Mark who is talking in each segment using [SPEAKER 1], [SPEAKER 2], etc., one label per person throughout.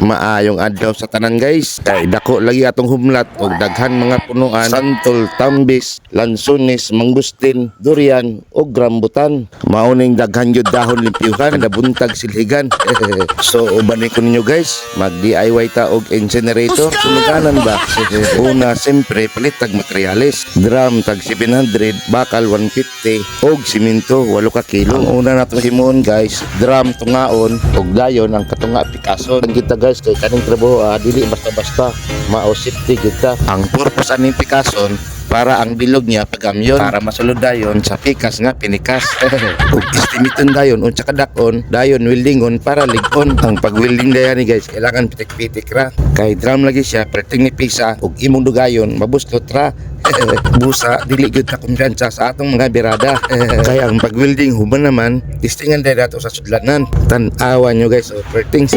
[SPEAKER 1] Maayong adlaw sa tanan guys. Kay dako lagi atong humlat og daghan mga punuan, santol, tambis, lansones, mangustin, durian ug rambutan. Mauning daghan gyud dahon limpyuhan kada buntag silhigan. so uban ko ninyo guys, mag DIY ta og incinerator. Suluganan ba? Una siyempre palitag materyales. Drum tag 700, bakal 150 og simento 8 ka kilo. Ang una nato himuon guys, drum tungaon og dayon ang katunga Picasso. Ang kita guys kay kaning trabaho ah, dili basta-basta mao safety kita. Ang purpose aning Picasso para ang bilog niya pagamyon para masulod dayon. Sa pikas nga pinikas. Ug istimiton dayon unsa kadakon dayon weldingon para ligon. Ang pag-welding dayon ni guys kailangan pitik-pitik ra. Kay drum lagi siya perting ni pisa ug imong dugayon mabustot ra. Busa dili gyud ta kumpiyansa sa atong mga birada. Kaya ang pag-welding human naman testingan dai dato sa sudlanan tan-awan nyo guys o perting sa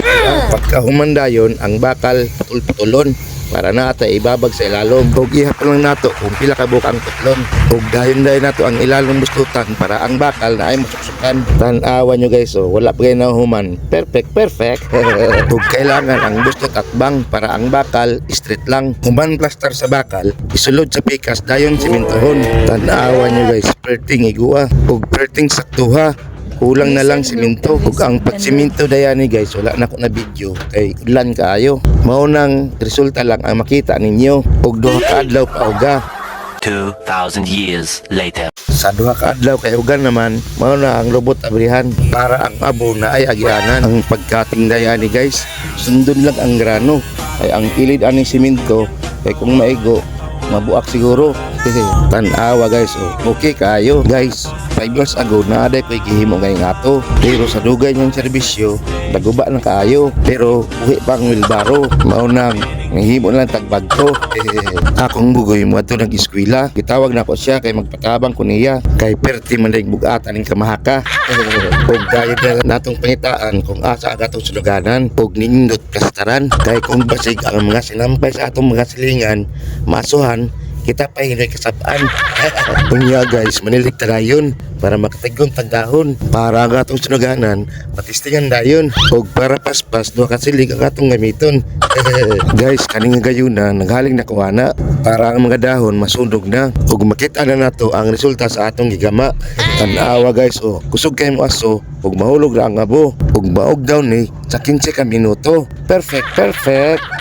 [SPEAKER 1] pagka human dayon ang bakal patul-patulon para na ata ibabag sa ilalom ug ihap lang nato kung pila ka buok ang tutlon ug dayon dayon nato ang ilalom bustutan para ang bakal na ay masuksukan. Tan-awan nyo guys o wala pa kayo nahuman perfect perfect. Ug kailangan ang bustot at bang para ang bakal straight lang. Human plaster sa bakal isulod sa pikas dayon simentohon tan-awan nyo guys perting igua. Ug perting saktuha kulang na lang simento ug ang pagsiminto dayani guys wala na ko na video. Kay ulan kaayo. Mao nang resulta lang ang makita ninyo. Ug duha ka adlaw pa uga.
[SPEAKER 2] 2,000 years later.
[SPEAKER 1] sa duha ka adlaw kay ugan naman mao na ang robot abrihan para ang abo na ay agianan ang pagkating dayani guys sundon lang ang grano. Ay ang kilid aning simento kay kung maigo mabuak siguro. Tanawa guys. Oh. okay kayo guys 5 years ago na aday ko'y gihimo ngayong ato pero sa dugay niyang serbisyo naguba na kaayo pero uwi pa ang wilbaro mao nang Nahimo lang tagbag ko. Akong bugoy mo ato nag eskwela. Gitawag na ko siya kay magpatabang ko niya. Kay perti man dahil bugatan ng kamahaka. Ug dahil na natong pangitaan kung asa aga itong suluganan. Ug nindot kastaran. Kay kung basig ang mga sinampay sa atong mga silingan, masuhan, kita pa hindi kasabaan. Unya guys, manilig ta dayon para makatagong tagdahon. Para ang atong sunuganan, matistingan dayon. Og para paspas, duha ka silig ang atong gamiton. guys, kaning gayuna, naghaling na kuwana. Para ang mga dahon masunog na. Og makita na nato ang resulta sa atong gigama. Tanawa guys, oh. Kusog kay mo aso, og mahulog ra ang abo. Og maog daw ni sa 15 ka minuto. Perfect, perfect.